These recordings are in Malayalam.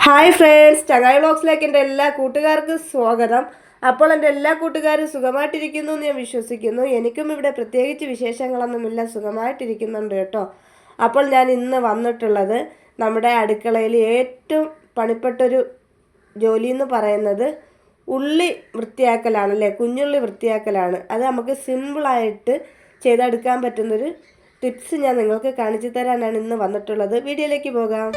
ഹായ് ഫ്രണ്ട്സ് ചങ്ങായി വ്ളോഗ്സിലേക്ക് എന്റെ എല്ലാ കൂട്ടുകാർക്കും സ്വാഗതം. അപ്പോൾ എന്റെ എല്ലാ കൂട്ടുകാരും സുഖമായിട്ടിരിക്കുന്നു എന്ന് ഞാൻ വിശ്വസിക്കുന്നു. എനിക്കും ഇവിടെ പ്രത്യേകിച്ച് വിശേഷങ്ങളൊന്നുമില്ല സുഖമായിട്ടിരിക്കുന്നുണ്ട് കേട്ടോ. അപ്പോൾ ഞാൻ ഇന്ന് വന്നിട്ടുള്ളത് നമ്മുടെ അടുക്കളയിൽ ഏറ്റവും പണിപ്പെട്ടൊരു ജോലി എന്ന് പറയുന്നത് ഉള്ളി വൃത്തിയാക്കലാണ് അല്ലേ? കുഞ്ഞുള്ളി വൃത്തിയാക്കലാണ്. അത് നമുക്ക് സിമ്പിളായിട്ട് ചെയ്തെടുക്കാൻ പറ്റുന്നൊരു ടിപ്സ് ഞാൻ നിങ്ങൾക്ക് കാണിച്ചു തരാനാണ് ഇന്ന് വന്നിട്ടുള്ളത്. വീഡിയോയിലേക്ക് പോകാം.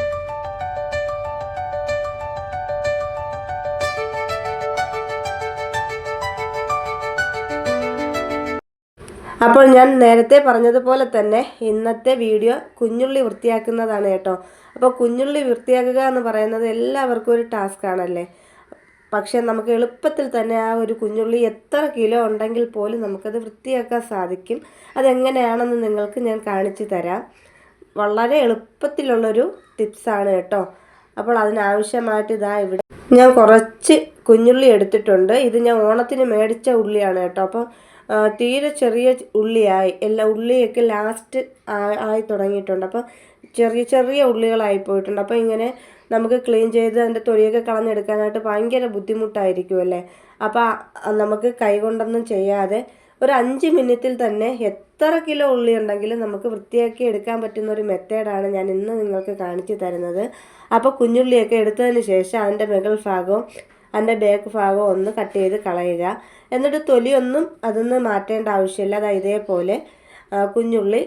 അപ്പോൾ ഞാൻ നേരത്തെ പറഞ്ഞതുപോലെ തന്നെ ഇന്നത്തെ വീഡിയോ കുഞ്ഞുള്ളി വൃത്തിയാക്കുന്നതാണ് കേട്ടോ. അപ്പോൾ കുഞ്ഞുള്ളി വൃത്തിയാക്കുക എന്ന് പറയുന്നത് എല്ലാവർക്കും ഒരു ടാസ്ക് ആണല്ലേ? പക്ഷേ നമുക്ക് എളുപ്പത്തിൽ തന്നെ ആ ഒരു കുഞ്ഞുള്ളി എത്ര കിലോ ഉണ്ടെങ്കിൽ പോലും നമുക്കത് വൃത്തിയാക്കാൻ സാധിക്കും. അതെങ്ങനെയാണെന്ന് നിങ്ങൾക്ക് ഞാൻ കാണിച്ചു തരാം. വളരെ എളുപ്പത്തിലുള്ളൊരു ടിപ്സാണ് കേട്ടോ. അപ്പോൾ അതിനാവശ്യമായിട്ട് ഇതാ ഇവിടെ ഞാൻ കുറച്ച് കുഞ്ഞുള്ളി എടുത്തിട്ടുണ്ട്. ഇത് ഞാൻ ഓണത്തിന് മേടിച്ച ഉള്ളിയാണ് കേട്ടോ. അപ്പോൾ തീരെ ചെറിയ ഉള്ളിയായി. എല്ലാ ഉള്ളിയൊക്കെ ലാസ്റ്റ് ആയി തുടങ്ങിയിട്ടുണ്ട്. അപ്പോൾ ചെറിയ ചെറിയ ഉള്ളികളായി പോയിട്ടുണ്ട്. അപ്പോൾ ഇങ്ങനെ നമുക്ക് ക്ലീൻ ചെയ്ത് അതിന്റെ തൊലിയൊക്കെ കളഞ്ഞെടുക്കാനായിട്ട് ഭയങ്കര ബുദ്ധിമുട്ടായിരിക്കും അല്ലേ? അപ്പോൾ നമുക്ക് കൈകൊണ്ടൊന്നും ചെയ്യാതെ ഒരു അഞ്ച് മിനിറ്റിൽ തന്നെ എത്ര കിലോ ഉള്ളി ഉണ്ടെങ്കിലും നമുക്ക് വൃത്തിയാക്കി എടുക്കാൻ പറ്റുന്ന ഒരു മെത്തേഡാണ് ഞാൻ ഇന്ന് നിങ്ങൾക്ക് കാണിച്ചു തരുന്നത്. അപ്പോൾ കുഞ്ഞുള്ളിയൊക്കെ എടുത്തതിന് ശേഷം അതിന്റെ മുകൾ ഭാഗവും അതിന്റെ ബാക്ക് ഭാഗം ഒന്ന് കട്ട് ചെയ്ത് കളയുക. എന്നിട്ട് തൊലിയൊന്നും അതൊന്ന് മാറ്റേണ്ട ആവശ്യമില്ല. അത് ഇതേപോലെ കുഞ്ഞുള്ളി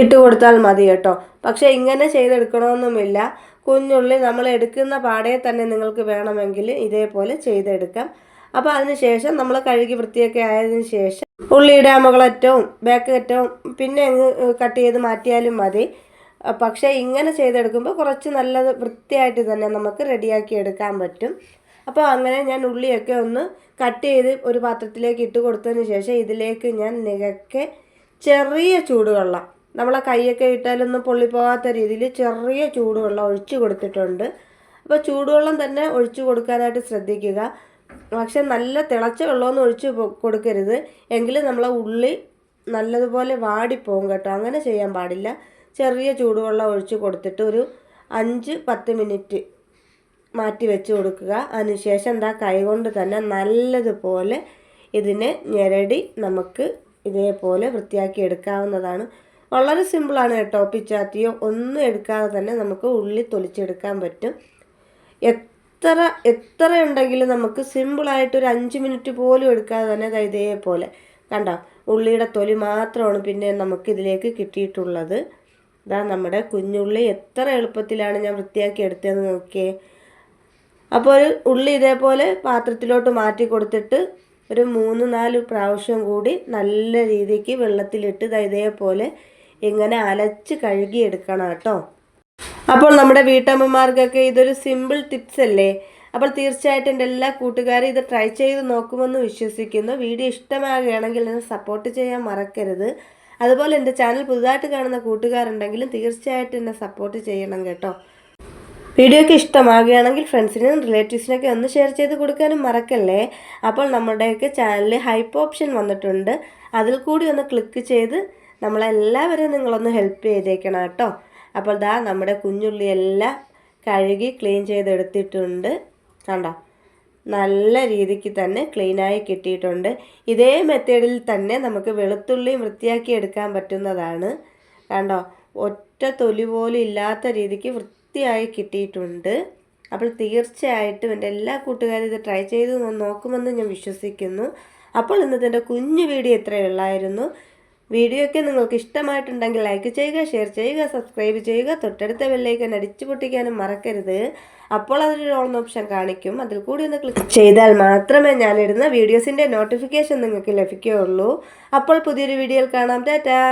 ഇട്ട് കൊടുത്താൽ മതി കേട്ടോ. പക്ഷേ ഇങ്ങനെ ചെയ്തെടുക്കണമെന്നുമില്ല. കുഞ്ഞുള്ളി നമ്മൾ എടുക്കുന്ന പാടയെ തന്നെ നിങ്ങൾക്ക് വേണമെങ്കിൽ ഇതേപോലെ ചെയ്തെടുക്കാം. അപ്പോൾ അതിന് ശേഷം നമ്മൾ കഴുകി വൃത്തിയൊക്കെ ആയതിനു ശേഷം ഉള്ളിയുടെ മുകളറ്റവും ബാക്ക് അറ്റവും പിന്നെ അങ്ങ് കട്ട് ചെയ്ത് മാറ്റിയാലും മതി. പക്ഷേ ഇങ്ങനെ ചെയ്തെടുക്കുമ്പോൾ കുറച്ച് നല്ലത് വൃത്തിയായിട്ട് തന്നെ നമുക്ക് റെഡിയാക്കി എടുക്കാൻ പറ്റും. അപ്പോൾ അങ്ങനെ ഞാൻ ഉള്ളിയൊക്കെ ഒന്ന് കട്ട് ചെയ്ത് ഒരു പാത്രത്തിലേക്ക് ഇട്ട് കൊടുത്തതിന് ശേഷം ഇതിലേക്ക് ഞാൻ നികക്കെ ചെറിയ ചൂടുവെള്ളം. നമ്മളെ കൈയൊക്കെ ഇട്ടാലൊന്നും പൊള്ളിപ്പോകാത്ത രീതിയിൽ ചെറിയ ചൂടുവെള്ളം ഒഴിച്ചു കൊടുത്തിട്ടുണ്ട്. അപ്പോൾ ചൂടുവെള്ളം തന്നെ ഒഴിച്ചു കൊടുക്കാനായിട്ട് ശ്രദ്ധിക്കുക. പക്ഷെ നല്ല തിളച്ച വെള്ളമൊന്നും ഒഴിച്ച് കൊടുക്കരുത്. എങ്കിലും നമ്മളെ ഉള്ളി നല്ലതുപോലെ വാടിപ്പോകും കേട്ടോ. അങ്ങനെ ചെയ്യാൻ പാടില്ല. ചെറിയ ചൂടുവെള്ളം ഒഴിച്ച് കൊടുത്തിട്ട് ഒരു അഞ്ച് പത്ത് മിനിറ്റ് മാറ്റി വെച്ച് കൊടുക്കുക. അതിനുശേഷം എന്താ കൈകൊണ്ട് തന്നെ നല്ലതുപോലെ ഇതിനെ ഞെരടി നമുക്ക് ഇതേപോലെ വൃത്തിയാക്കി എടുക്കാവുന്നതാണ്. വളരെ സിമ്പിളാണ് കേട്ടോ പിച്ചാത്തിയോ ഒന്നും എടുക്കാതെ തന്നെ നമുക്ക് ഉള്ളി തൊലിച്ചെടുക്കാൻ പറ്റും. എത്ര എത്ര ഉണ്ടെങ്കിലും നമുക്ക് സിമ്പിളായിട്ട് ഒരു അഞ്ച് മിനിറ്റ് പോലും എടുക്കാതെ തന്നെ ഇതേപോലെ. കണ്ടോ? ഉള്ളിയുടെ തൊലി മാത്രമാണ് പിന്നെ നമുക്ക് ഇതിലേക്ക് കിട്ടിയിട്ടുള്ളത്. ഇതാ നമ്മുടെ കുഞ്ഞുള്ളി എത്ര എളുപ്പത്തിലാണ് ഞാൻ വൃത്തിയാക്കി എടുത്തതെന്ന് നോക്കിയേ. അപ്പോൾ ഒരു ഉള്ളി ഇതേപോലെ പാത്രത്തിലോട്ട് മാറ്റി കൊടുത്തിട്ട് ഒരു മൂന്ന് നാല് പ്രാവശ്യം കൂടി നല്ല രീതിക്ക് വെള്ളത്തിലിട്ട് ഇതേപോലെ ഇങ്ങനെ അലച്ച് കഴുകിയെടുക്കണം കേട്ടോ. അപ്പോൾ നമ്മുടെ വീട്ടമ്മമാർക്കൊക്കെ ഇതൊരു സിമ്പിൾ ടിപ്സ് അല്ലേ? അപ്പോൾ തീർച്ചയായിട്ടും എന്റെ എല്ലാ കൂട്ടുകാരും ഇത് ട്രൈ ചെയ്ത് നോക്കുമെന്ന് വിശ്വസിക്കുന്നു. വീഡിയോ ഇഷ്ടമാകുകയാണെങ്കിൽ എന്നെ സപ്പോർട്ട് ചെയ്യാൻ മറക്കരുത്. അതുപോലെ എന്റെ ചാനൽ പുതുതായിട്ട് കാണുന്ന കൂട്ടുകാരുണ്ടെങ്കിലും തീർച്ചയായിട്ടും എന്നെ സപ്പോർട്ട് ചെയ്യണം കേട്ടോ. വീഡിയോക്ക് ഇഷ്ടമാകുകയാണെങ്കിൽ ഫ്രണ്ട്സിനും റിലേറ്റീവ്സിനൊക്കെ ഒന്ന് ഷെയർ ചെയ്ത് കൊടുക്കാനും മറക്കല്ലേ? അപ്പോൾ നമ്മുടെയൊക്കെ ചാനലിൽ ഹൈപ്പ് ഓപ്ഷൻ വന്നിട്ടുണ്ട്. അതിൽ കൂടി ഒന്ന് ക്ലിക്ക് ചെയ്ത് നമ്മളെല്ലാവരെയും നിങ്ങളൊന്ന് ഹെൽപ്പ് ചെയ്തേക്കണം കേട്ടോ. അപ്പോൾ ദാ നമ്മുടെ കുഞ്ഞുള്ളി എല്ലാം കഴുകി ക്ലീൻ ചെയ്തെടുത്തിട്ടുണ്ട്. കണ്ടോ? നല്ല രീതിക്ക് തന്നെ ക്ലീനായി കിട്ടിയിട്ടുണ്ട്. ഇതേ മെത്തേഡിൽ തന്നെ നമുക്ക് വെളുത്തുള്ളിയും വൃത്തിയാക്കി എടുക്കാൻ പറ്റുന്നതാണ്. കണ്ടോ? ഒറ്റ തൊലി പോലും ഇല്ലാത്ത രീതിക്ക് വൃത്തിയായി കിട്ടിയിട്ടുണ്ട്. അപ്പോൾ തീർച്ചയായിട്ടും എന്റെ എല്ലാ കൂട്ടുകാരും ഇത് ട്രൈ ചെയ്ത് നോക്കുമെന്ന് ഞാൻ വിശ്വസിക്കുന്നു. അപ്പോൾ ഇന്നത്തെ എന്റെ കുഞ്ഞു വീഡിയോ ഇത്രയേ ഉള്ളായിരുന്നു. വീഡിയോ ഒക്കെ നിങ്ങൾക്ക് ഇഷ്ടമായിട്ടുണ്ടെങ്കിൽ ലൈക്ക് ചെയ്യുക ഷെയർ ചെയ്യുക സബ്സ്ക്രൈബ് ചെയ്യുക തൊട്ടടുത്ത ബെല്ലൈക്കൻ അടിച്ചു പൊട്ടിക്കാനും മറക്കരുത്. അപ്പോൾ അതിലൊരു ഓൺ ഓപ്ഷൻ കാണിക്കും. അതിൽ കൂടി ഒന്ന് ക്ലിക്ക് ചെയ്താൽ മാത്രമേ ഞാനിടുന്ന വീഡിയോസിന്റെ നോട്ടിഫിക്കേഷൻ നിങ്ങൾക്ക് ലഭിക്കുകയുള്ളൂ. അപ്പോൾ പുതിയൊരു വീഡിയോയിൽ കാണാം. ടാറ്റാ!